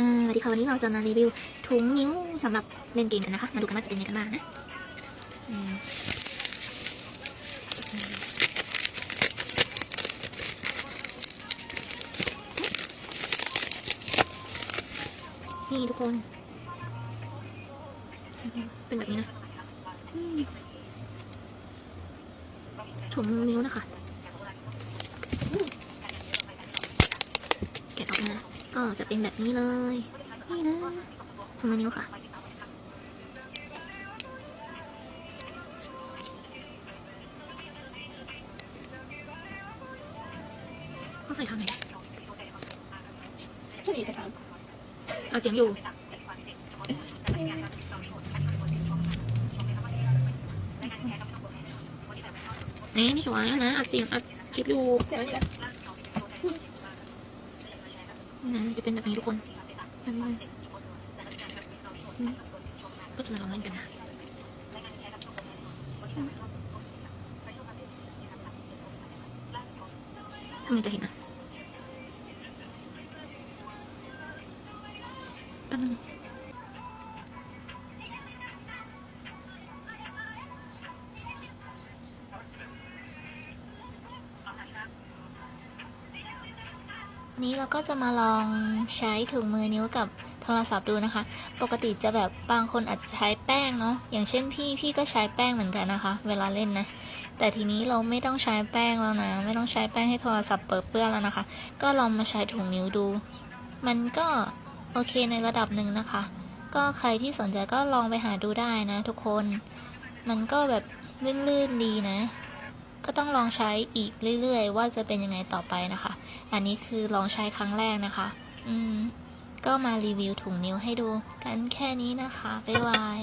อ่าสวัสดีค่ะวันนี้เราจะมารีวิวถุงนิ้วสำหรับเล่นเกมกันนะคะ มาดูกันว่าจะเป็นยังไงกันบ้างนะนี่ทุกคน เป็นแบบนี้นะถุงนิ้วนะคะอืมแกะออกมา ก็ จะเป็นแบบนี้เลย นี่นะถุงนิ้วค่ะ เขาใส่ทำไมสนิทกันเอาเสียงอยู่นี่นี่สวยนะอัดเสียงอัดคลิปอยู่เสียงนี่แหละ นะจะเป็นแบบนี้ทุกคนแบบนี้เลยก็จะมาลองเล่นกันนะทำไมจะเห็นอะแป๊บนึง นี้เราก็จะมาลองใช้ถุงมือนิ้วกับโทรศัพท์ดูนะคะ ปกติจะแบบบางคนอาจจะใช้แป้งเนาะ อย่างเช่นพี่ พี่ก็ใช้แป้งเหมือนกันนะคะ เวลาเล่นนะ แต่ทีนี้เราไม่ต้องใช้แป้งแล้วนะ ไม่ต้องใช้แป้งให้โทรศัพท์เปิดเปื้อนแล้วนะคะ ก็ลองมาใช้ถุงนิ้วดู มันก็โอเคในระดับหนึ่งนะคะ ก็ใครที่สนใจก็ลองไปหาดูได้นะ ทุกคน มันก็แบบลื่นๆดีนะ ก็ต้องลองใช้อีกเรื่อยๆ ว่าจะเป็นยังไงต่อไปนะคะ อันนี้คือลองใช้ครั้งแรกนะคะ อืม ก็มารีวิวถุงนิ้วให้ดูกันแค่นี้นะคะ บ๊ายบาย